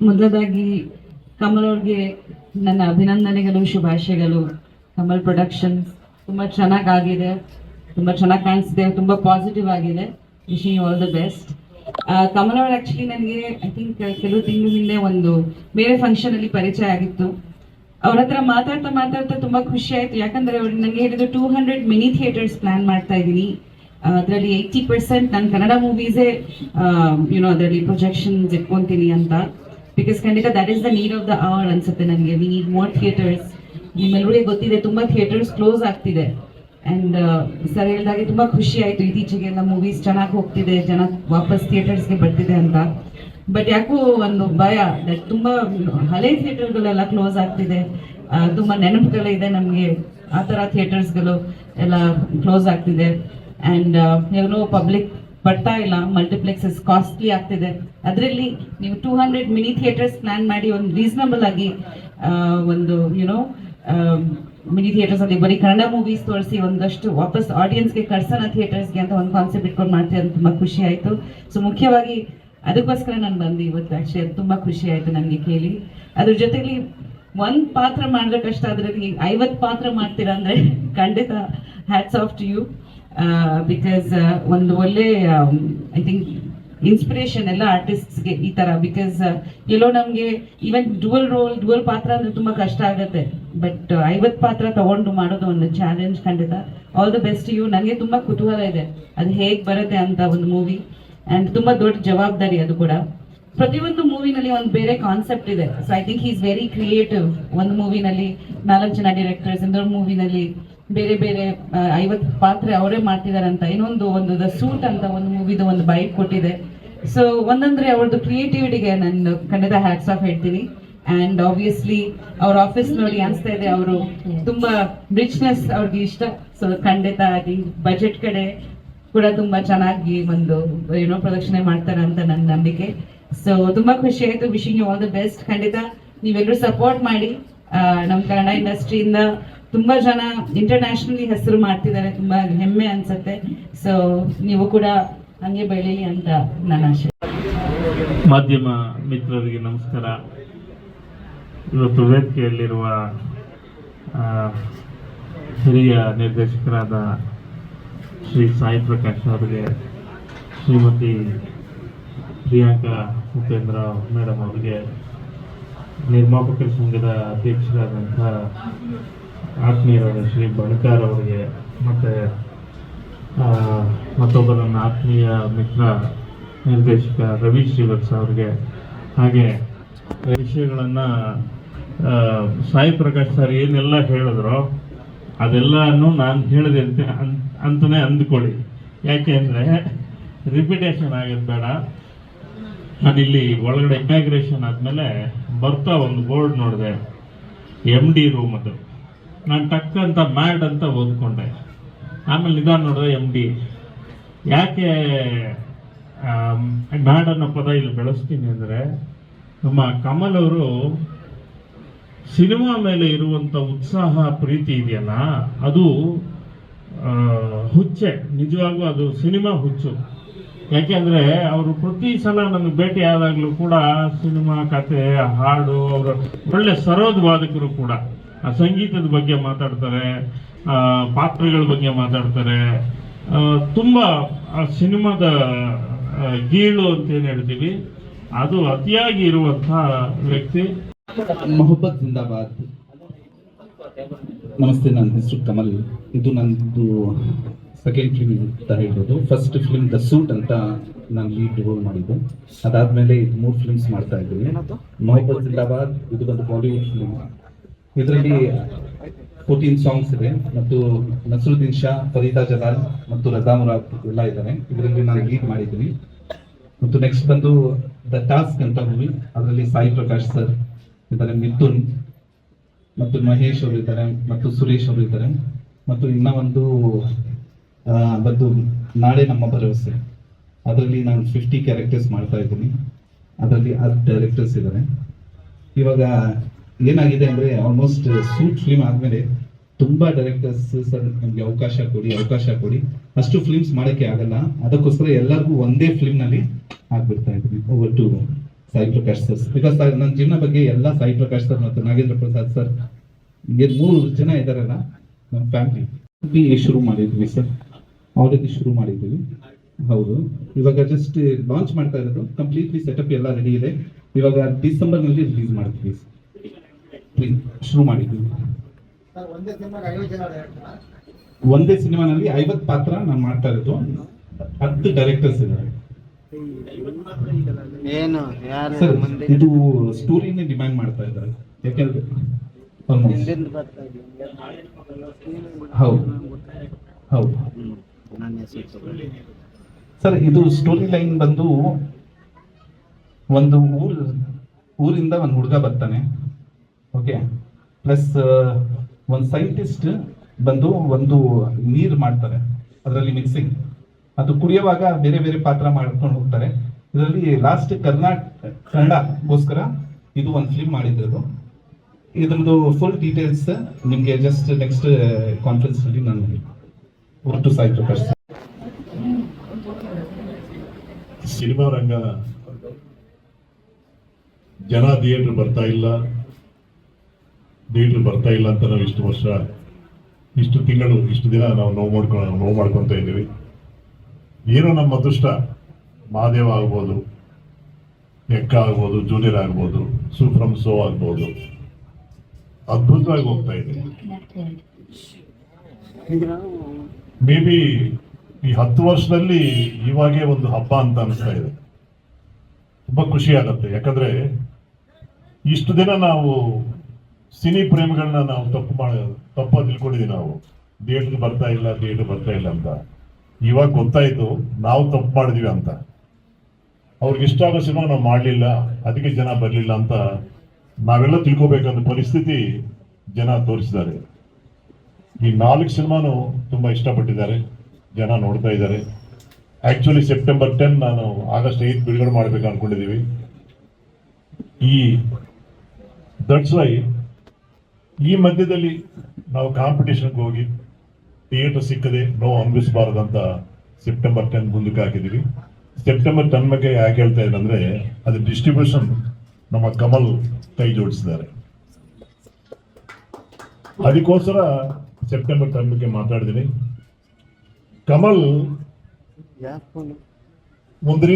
ಮೊದಲದಾಗಿ ಕಮಲ್ ಅವ್ರಿಗೆ ನನ್ನ ಅಭಿನಂದನೆಗಳು, ಶುಭಾಶಯಗಳು. ಕಮಲ್ ಪ್ರೊಡಕ್ಷನ್ಸ್ ತುಂಬ ಚೆನ್ನಾಗಾಗಿದೆ, ತುಂಬಾ ಚೆನ್ನಾಗಿ ಕಾಣಿಸಿದೆ ತುಂಬಾ ಪಾಸಿಟಿವ್ ಆಗಿದೆ. Wishing all the best Kamal ಅವ್ರು ಆಕ್ಚುಲಿ ನನಗೆ ಐ ಥಿಂಕ್ ಕೆಲವು ತಿಂಗಳು ಹಿಂದೆ ಒಂದು ಬೇರೆ ಫಂಕ್ಷನ್ ಅಲ್ಲಿ ಪರಿಚಯ ಆಗಿತ್ತು. ಅವ್ರ ಹತ್ರ ಮಾತಾಡ್ತಾ ಮಾತಾಡ್ತಾ ತುಂಬಾ ಖುಷಿ ಆಯ್ತು. ಯಾಕಂದ್ರೆ ಅವ್ರು ನನಗೆ ಹೇಳಿದ್ರು two hundred mini theatres plan ಮಾಡ್ತಾ ಇದ್ದೀನಿ ಅದರಲ್ಲಿ ಏಯ್ಟಿ ಪರ್ಸೆಂಟ್ ನಾನು ಕನ್ನಡ ಮೂವೀಸೇ ಯುನೋ ಅದರಲ್ಲಿ ಪ್ರೊಜೆಕ್ಷನ್ಸ್ ಇಟ್ಕೊಂತೀನಿ ಅಂತ. ಬಿಕಾಸ್ ಖಂಡಿತ that is the need of the hour ಅನ್ಸುತ್ತೆ ನನಗೆ. ವಿ ನೀಡ್ ಮೋರ್ ಥಿಯೇಟರ್ಸ್ ನಿಮ್ಮೆಲ್ಲರಿಗೆ ಗೊತ್ತಿದೆ, ತುಂಬ ಥಿಯೇಟರ್ಸ್ ಕ್ಲೋಸ್ ಆಗ್ತಿದೆ. ಅಂಡ್ ಸರ್ ಹೇಳಿದಾಗೆ ತುಂಬ ಖುಷಿ ಆಯ್ತು. ಇತ್ತೀಚೆಗೆಲ್ಲ ಮೂವೀಸ್ ಚೆನ್ನಾಗಿ ಹೋಗ್ತಿದೆ, ಜನ ವಾಪಸ್ ಥಿಯೇಟರ್ಸ್ಗೆ ಬರ್ತಿದೆ ಅಂತ. ಬಟ್ ಯಾಕೋ ಒಂದು ಭಯ ದಟ್ ತುಂಬ ಹಳೆ ಥಿಯೇಟರ್ಗಳೆಲ್ಲ ಕ್ಲೋಸ್ ಆಗ್ತಿದೆ. ತುಂಬ ತುಂಬಾ ನೆನಪುಗಳಿದೆ ನಮಗೆ. ಆ ಥರ ಥಿಯೇಟರ್ಸ್ಗಳು ಎಲ್ಲ ಕ್ಲೋಸ್ ಆಗ್ತಿದೆ. ಆ್ಯಂಡ್ ಏನೋ ಪಬ್ಲಿಕ್ ಬರ್ತಾ ಇಲ್ಲ ಮಲ್ಟಿಪ್ಲೆಕ್ಸಸ್ ಕಾಸ್ಟ್ಲಿ ಆಗ್ತಿದೆ. ಅದರಲ್ಲಿ ನೀವು two hundred mini theatres plan ಮಾಡಿ ಒಂದು ರೀಸನಬಲ್ ಆಗಿ ಒಂದು ಯುನೋ ಮಿನಿ ಥಿಯೇಟರ್ಸ್ ಅಲ್ಲಿ ಬರೀ ಕನ್ನಡ ಮೂವೀಸ್ ತೋರಿಸಿ ಒಂದಷ್ಟು ವಾಪಸ್ ಆಡಿಯನ್ಸ್ಗೆ ಕಳ್ಸೋಣ ಥಿಯೇಟರ್ಸ್ಗೆ ಅಂತ ಒಂದು ಕಾನ್ಸೆಪ್ಟ್ ಇಟ್ಕೊಂಡು ಮಾಡ್ತೀವಿ ಅಂತ ತುಂಬಾ ಖುಷಿ ಆಯಿತು. ಸೊ ಮುಖ್ಯವಾಗಿ ಅದಕ್ಕೋಸ್ಕರ ನಾನು ಬಂದೆ ಇವತ್ತು ಆಕ್ಚುಲಿ ಅದು ತುಂಬಾ ಖುಷಿ ಆಯಿತು ನನಗೆ ಕೇಳಿ. ಅದ್ರ ಜೊತೆಲಿ ಒಂದ್ ಪಾತ್ರ ಮಾಡ್ಬೇಕಷ್ಟ ಅದ್ರಲ್ಲಿ ಐವತ್ ಪಾತ್ರ ಮಾಡ್ತೀರಾ ಅಂದ್ರೆ ಖಂಡಿತ hats off to you because ಒಂದು ಒಳ್ಳೆ ಐ ಥಿಂಕ್ ಇನ್ಸ್ಪಿರೇಷನ್ ಎಲ್ಲ ಆರ್ಟಿಸ್ಟ್ಸ್ಗೆ ಈ ತರ ಬಿಕಾಸ್ ಎಲ್ಲೋ ನಮ್ಗೆ ಈವನ್ ಡುವಲ್ ರೋಲ್ ಡುವಲ್ ಪಾತ್ರ ಅಂದ್ರೆ ತುಂಬಾ ಕಷ್ಟ ಆಗುತ್ತೆ. ಬಟ್ ಐವತ್ ಪಾತ್ರ ತಗೊಂಡು ಮಾಡೋದು ಒಂದು ಚಾಲೆಂಜ್ ಖಂಡಿತ. ಆಲ್ ದ ಬೆಸ್ಟ್ ಯು ನನಗೆ ತುಂಬಾ ಕುತೂಹಲ ಇದೆ. ಅದು ಹೇಗ್ ಬರುತ್ತೆ ಅಂತ ಒಂದು ಮೂವಿ ಅಂಡ್ ತುಂಬಾ ದೊಡ್ಡ ಜವಾಬ್ದಾರಿ ಅದು ಕೂಡ. ಪ್ರತಿಯೊಂದು ಮೂವಿನಲ್ಲಿ ಒಂದು ಬೇರೆ ಕಾನ್ಸೆಪ್ಟ್ ಇದೆ. So I think is very creative ಒಂದು ಮೂವಿನಲ್ಲಿ ನಾಲ್ಕು ಜನ ಡೈರೆಕ್ಟರ್ಸ್ ಇನ್ನೊಂದು ಮೂವಿನಲ್ಲಿ ಬೇರೆ ಬೇರೆ ಐವತ್ತು ಪಾತ್ರೆ ಅವರೇ ಮಾಡ್ತಿದ್ದಾರೆ ಅಂತ ಇನ್ನೊಂದು ಒಂದು ದ ಸೂಟ್ ಅಂತ ಒಂದು ಮೂವಿದು ಒಂದು ಬೈಕ್ ಕೊಟ್ಟಿದೆ. ಸೊ ಒಂದಂದ್ರೆ ಅವ್ರದ್ದು ಕ್ರಿಯೇಟಿವಿಟಿಗೆ ನಾನು ಖಂಡಿತ ಹ್ಯಾಟ್ಸ್ ಆಫ್ ಹೇಳ್ತೀನಿ. ಅಂಡ್ ಆಬ್ವಿಯಸ್ಲಿ ಅವ್ರ ಆಫೀಸ್ ನೋಡಿ ಅನಿಸ್ತಾ ಇದೆ ಅವರು. ತುಂಬಾ ರಿಚ್ನೆಸ್ ಅವ್ರಿಗೆ ಇಷ್ಟ. ಸೊ ಖಂಡಿತ ಅಲ್ಲಿ ಬಜೆಟ್ ಕಡೆ ಕೂಡ ತುಂಬಾ ಚೆನ್ನಾಗಿ ಒಂದು ಏನೋ ಪ್ರದರ್ಶನ ಮಾಡ್ತಾರೆ ಅಂತ ನನ್ನ ನಂಬಿಕೆ. ಸೊ ತುಂಬಾ ಖುಷಿ ಆಯ್ತು. Wishing you all the best ಖಂಡಿತ ನೀವೆಲ್ಲರೂ ಸಪೋರ್ಟ್ ಮಾಡಿ. ನಮ್ಮ ಕನ್ನಡ ಇಂಡಸ್ಟ್ರಿಯಿಂದ ತುಂಬಾ ಜನ ಇಂಟರ್ನ್ಯಾಷನಲಿ ಹೆಸರು ಮಾಡ್ತಿದ್ದಾರೆ, ತುಂಬಾ ಹೆಮ್ಮೆ ಅನ್ಸುತ್ತೆ. ಸೊ ನೀವು ಕೂಡ ಹಂಗೆ ಬೆಳೀಲಿ ಅಂತ ನನ್ನ ಆಶೆ. ಮಾಧ್ಯಮ ಮಿತ್ರರಿಗೆ ನಮಸ್ಕಾರ. ಇವತ್ತು ವೇದಿಕೆಯಲ್ಲಿರುವ ಹಿರಿಯ ನಿರ್ದೇಶಕರಾದ ಶ್ರೀ ಸಾಯಿ ಪ್ರಕಾಶ್ ಅವರಿಗೆ, ಶ್ರೀಮತಿ ಪ್ರಿಯಾಂಕಾ ಉಪೇಂದ್ರ ಮೇಡಮ್ ಅವರಿಗೆ, ನಿರ್ಮಾಪಕರ ಸಂಘದ ಅಧ್ಯಕ್ಷರಾದಂಥ ಆತ್ಮೀಯರಾದ ಶ್ರೀ ಬಣಕಾರ್ ಅವರಿಗೆ ಮತ್ತು ಮತ್ತೊಬ್ಬ ನನ್ನ ಆತ್ಮೀಯ ಮಿತ್ರ ನಿರ್ದೇಶಕ ರವಿ ಶ್ರೀವತ್ಸ ಅವರಿಗೆ, ಹಾಗೆ ವಿಷಯಗಳನ್ನು ಸಾಯಿ ಪ್ರಕಾಶ್ ಸರ್ ಏನೆಲ್ಲ ಹೇಳಿದ್ರು ಅದೆಲ್ಲನೂ ನಾನು ಹೇಳಿದೆ ಅಂತ ಅಂತಲೇ ಅಂದ್ಕೊಳ್ಳಿ. ಯಾಕೆ ಅಂದರೆ ರಿಪಿಟೇಷನ್ ಆಗೋದು ಬೇಡ. ನಾನಿಲ್ಲಿ ಒಳಗಡೆ ಇಮ್ಯಾಗ್ರೇಷನ್ ಆದಮೇಲೆ ಬರ್ತಾ ಒಂದು ಬೋರ್ಡ್ ನೋಡಿದೆ ಎಂ ಡಿ ರೂಮ್ ಅದು. ನಾನು ಟಕ್ ಅಂತ ಮ್ಯಾಡ್ ಅಂತ ಓದ್ಕೊಂಡೆ. ಆಮೇಲೆ ನಿಧಾನ ನೋಡಿದ್ರೆ ಎಂ ಡಿ ಯಾಕೆ ಮ್ಯಾಡ್ ಅನ್ನೋ ಪದ ಇಲ್ಲಿ ಬೆಳೆಸ್ತೀನಿ ಅಂದರೆ, ನಮ್ಮ ಕಮಲ್ ಅವರು ಸಿನಿಮಾ ಮೇಲೆ ಇರುವಂಥ ಉತ್ಸಾಹ, ಪ್ರೀತಿ ಇದೆಯಲ್ಲ ಅದು ಹುಚ್ಚೆ. ನಿಜವಾಗೂ ಅದು ಸಿನಿಮಾ ಹುಚ್ಚು. ಯಾಕೆಂದ್ರೆ ಅವರು ಪ್ರತಿ ಸಲ ನನಗೆ ಭೇಟಿ ಆದಾಗಲೂ ಕೂಡ ಸಿನಿಮಾ, ಕತೆ, ಹಾಡು, ಅವರು ಒಳ್ಳೆ ಸರೋದ್ ವಾದಕರು ಕೂಡ. ಸಂಗೀತದ ಬಗ್ಗೆ ಮಾತಾಡ್ತಾರೆ ಆ, ಪಾತ್ರಗಳ ಬಗ್ಗೆ ಮಾತಾಡ್ತಾರೆ. ತುಂಬ ಆ ಸಿನಿಮಾದ ಗೀಳು ಅಂತ ಏನು ಹೇಳ್ತೀವಿ ಅದು ಅತಿಯಾಗಿ ಇರುವಂತಹ ವ್ಯಕ್ತಿ. ಮೊಹಬ್ಬತ್ ಜಿಂದಾಬಾದ್. ನಮಸ್ತೆ ನನ್ನ ಹೆಸರು ಕಮಲ್. ಇದು ನಂದು ಸೆಕೆಂಡ್ ಫಿಲ್ಮ್ ಅಂತ ಹೇಳ್ಬೋದು. ಫಸ್ಟ್ ಫಿಲ್ಮ್ ದ ಸೂಟ್ ಅಂತ ನಾನು ಲೀಡ್ ರೋಲ್ ಮಾಡಿದ್ದು. ಅದಾದ್ಮೇಲೆ ಇದು ಮೂರು ಫಿಲ್ಮ್ಸ್ ಮಾಡ್ತಾ ಇದ್ದೀನಿ. ಮೊಹಬ್ಬತ್ ಜಿಂದಾಬಾದ್ ಇದು ಒಂದು ಬಾಲಿವುಡ್ ಫಿಲ್ಮ್ ಇದರಲ್ಲಿ ಫೋರ್ಟೀನ್ ಸಾಂಗ್ಸ್ ಇದೆ ಮತ್ತು ನಸರುದ್ದೀನ್ ಶಾ, ಫರೀದಾ ಜಲಾಲ್ ಮತ್ತು ರಜಾ ಮುರಾದ್ ಎಲ್ಲ ಇದ್ದಾರೆ. ಇದರಲ್ಲಿ ನಾನು ಲೀಡ್ ಮಾಡಿದ್ದೀನಿ. ಮತ್ತು ನೆಕ್ಸ್ಟ್ ಬಂದು ದ ಟಾಸ್ಕ್ ಅಂತ ಮೂವಿ ಅದರಲ್ಲಿ ಸಾಯಿ ಪ್ರಕಾಶ್ ಸರ್ ಇದ್ದಾರೆ, ಮಿಥುನ್ ಮತ್ತು ಮಹೇಶ್ ಅವರು ಇದ್ದಾರೆ ಮತ್ತು ಸುರೇಶ್ ಅವರು ಇದ್ದಾರೆ. ಮತ್ತು ಇನ್ನ ಒಂದು ಬಂದು ನಾಳೆ ನಮ್ಮ ಭರವಸೆ. ಅದರಲ್ಲಿ ನಾನು ಫಿಫ್ಟಿ ಕ್ಯಾರೆಕ್ಟರ್ಸ್ ಮಾಡ್ತಾ ಇದ್ದೀನಿ. ಅದರಲ್ಲಿ ಹತ್ತು ಡೈರೆಕ್ಟರ್ಸ್ ಇದ್ದಾರೆ. ಇವಾಗ ಏನಾಗಿದೆ ಅಂದ್ರೆ ಆಲ್ಮೋಸ್ಟ್ ಸೂಟ್ ಫಿಲ್ಮ್ ಆದ್ಮೇಲೆ ತುಂಬಾ ಡೈರೆಕ್ಟರ್ಸ್ ಸರ್ ನಮ್ಗೆ ಅವಕಾಶ ಕೊಡಿ ಅವಕಾಶ ಕೊಡಿ. ಅಷ್ಟು ಫಿಲ್ಮ್ಸ್ ಮಾಡಕ್ಕೆ ಆಗಲ್ಲ. ಅದಕ್ಕೋಸ್ಕರ ಎಲ್ಲರಿಗೂ ಒಂದೇ ಫಿಲ್ಮ್ನಲ್ಲಿ ಆಗ್ಬಿಡ್ತಾ ಇದ್ದೀನಿ. Over to Sai Prakash sir because ನನ್ನ ಜೀವನ ಬಗ್ಗೆ ಎಲ್ಲ ಸಾಯಿ ಪ್ರಕಾಶ್ ಸರ್ ಮತ್ತು ನಾಗೇಂದ್ರ ಪ್ರಸಾದ್ ಸರ್ ಮೂರು ಜನ ಇದಾರಲ್ಲ ನಮ್ಮ ಫ್ಯಾಮಿಲಿ ಶುರು ಮಾಡಿದ್ವಿ ಸರ್ ಆಲ್ರೆಡಿ ಶುರು ಮಾಡಿದ್ವಿ. ಹೌದು. ಇವಾಗ ಜಸ್ಟ್ ಲಾಂಚ್ ಮಾಡ್ತಾ ಇರೋದು. ಕಂಪ್ಲೀಟ್ಲಿ ಸೆಟಪ್ ಎಲ್ಲ ರೆಡಿ ಇದೆ. ಇವಾಗ ಡಿಸೆಂಬರ್ನಲ್ಲಿ ರಿಲೀಸ್ ಮಾಡ್ತೀವಿ ಶುರು ಮಾಡಿದ್ದು. ಒಂದೇ ಸಿನಿಮಾನಲ್ಲಿ ಐವತ್ತು ಪಾತ್ರ ನಾನು ಮಾಡ್ತಾ ಇರೋದು. ಹತ್ತು ಡೈರೆಕ್ಟರ್ಸ್ ಇದ್ದಾರೆ ಏನು ಯಾರು ಸರ್ ಇದು ಸ್ಟೋರಿನೇ ಡಿಮ್ಯಾಂಡ್ ಮಾಡ್ತಾ ಇದ್ದಾರೆ. ಯಾಕೆಂದ್ರೆ ಹೌದು. ಹೌದು. ಸರ್ ಇದು ಸ್ಟೋರಿ ಲೈನ್ ಬಂದು ಒಂದು ಊರು ಊರಿಂದ ಒಂದು ಹುಡುಗ ಬರ್ತಾನೆ. ಓಕೆ ಪ್ಲಸ್ ಒಂದು ಸೈಂಟಿಸ್ಟ್ ಬಂದು ಒಂದು ನೀರು ಮಾಡ್ತಾರೆ. ಅದರಲ್ಲಿ ಮಿಕ್ಸಿಂಗ್ ಅದು ಕುಡಿಯುವಾಗ ಬೇರೆ ಬೇರೆ ಪಾತ್ರ ಮಾಡ್ಕೊಂಡು ಹೋಗ್ತಾರೆ. ಇದರಲ್ಲಿ ಲಾಸ್ಟ್ ಕರ್ನಾಟಕ ಕನ್ನಡಗೋಸ್ಕರ ಇದು ಒಂದು ಫಿಲ್ಮ್ ಮಾಡಿದ್ರು ಇದ್ರದ್ದು ಫುಲ್ ಡೀಟೇಲ್ಸ್ ನಿಮಗೆ ಜಸ್ಟ್ ನೆಕ್ಸ್ಟ್ ಕಾನ್ಫರೆನ್ಸ್ ಅಲ್ಲಿ ನಾನು ಒಟ್ಟು ಸಾಯಿ ಪ್ರಕಾಶ್ ಸಿನಿಮಾ ರಂಗ ಜನ ಥಿಯೇಟರ್ ಬರ್ತಾ ಇಲ್ಲ. ಥಿಯೇಟರ್ ಬರ್ತಾ ಇಲ್ಲ ಅಂತ ನಾವು ಇಷ್ಟು ವರ್ಷ, ಇಷ್ಟು ತಿಂಗಳು, ಇಷ್ಟು ದಿನ ನಾವು ನೋವು ಮಾಡ್ಕೊ, ನೋವು ಮಾಡ್ಕೊತಾ ಇದ್ದೀವಿ. ಏನೋ ನಮ್ಮ ಅದೃಷ್ಟ. ಮಹಾದೇವ ಆಗ್ಬೋದು ಎಕ್ಕ ಆಗ್ಬೋದು ಜೂನಿಯರ್ ಆಗ್ಬೋದು ಸುಫ್ರಮ್ ಸೋ ಆಗ್ಬೋದು. ಅದ್ಭುತವಾಗಿ ಹೋಗ್ತಾ ಇದೆ. ಮೇ ಬಿ ಈ ಹತ್ತು ವರ್ಷದಲ್ಲಿ ಇವಾಗೇ ಒಂದು ಹಬ್ಬ ಅಂತ ಅನಿಸ್ತಾ ಇದೆ. ತುಂಬಾ ಖುಷಿ ಆಗತ್ತೆ. ಯಾಕಂದ್ರೆ ಇಷ್ಟು ದಿನ ನಾವು ಸಿನಿ ಪ್ರೇಮಿಗಳನ್ನ ನಾವು ತಪ್ಪು ಮಾಡ, ತಪ್ಪ ತಿಳ್ಕೊಂಡಿದ್ವಿ ನಾವು. ಥಿಯೇಟರ್ ಬರ್ತಾ ಇಲ್ಲ, ಥಿಯೇಟರ್ ಬರ್ತಾ ಇಲ್ಲ ಅಂತ. ಇವಾಗ ಗೊತ್ತಾಯ್ತು, ನಾವು ತಪ್ಪು ಮಾಡಿದ್ವಿ ಅಂತ. ಅವ್ರಿಗೆ ಇಷ್ಟ ಆಗೋ ಸಿನಿಮಾ ನಾವು ಮಾಡಲಿಲ್ಲ, ಅದಕ್ಕೆ ಜನ ಬರಲಿಲ್ಲ ಅಂತ ನಾವೆಲ್ಲ ತಿಳ್ಕೊಬೇಕಂತ ಪರಿಸ್ಥಿತಿ ಜನ ತೋರಿಸಿದ್ದಾರೆ. ಈ ನಾಲ್ಕು ಸಿನಿಮಾನು ತುಂಬಾ ಇಷ್ಟಪಟ್ಟಿದ್ದಾರೆ, ಜನ ನೋಡ್ತಾ ಇದ್ದಾರೆ. ಆಕ್ಚುಲಿ ಸೆಪ್ಟೆಂಬರ್ ಟೆನ್ ನಾನು ಆಗಸ್ಟ್ ಏತ್ ಬಿಡುಗಡೆ ಮಾಡ್ಬೇಕು ಅನ್ಕೊಂಡಿದೀವಿ. ಈ ದಟ್ಸ್ ವೈ ಈ ಮಧ್ಯದಲ್ಲಿ ನಾವು ಕಾಂಪಿಟೇಷನ್ಗೆ ಹೋಗಿ ಥಿಯೇಟರ್ ಸಿಕ್ಕದೆ ನೋವು ಅಂತ ಸೆಪ್ಟೆಂಬರ್ ಟೆನ್ ಮುಂದಕ್ಕೆ ಹಾಕಿದೀವಿ ಸೆಪ್ಟೆಂಬರ್ ಟೆನ್ ಬಗ್ಗೆ ಯಾಕೆ ಹೇಳ್ತಾ ಇದ್ದಂದ್ರೆ ಅಂದ್ರೆ ಅದು ಡಿಸ್ಟ್ರಿಬ್ಯೂಷನ್ ನಮ್ಮ ಕಮಲ್ ಕೈ ಜೋಡಿಸಿದ್ದಾರೆ. ಅದಕ್ಕೋಸ್ಕರ ಸೆಪ್ಟೆಂಬರ್ ಟೆನ್ ಬಗ್ಗೆ ಮಾತಾಡಿದ್ದೀನಿ. ಕಮಲ್? ಒಂದು ರೀತಿ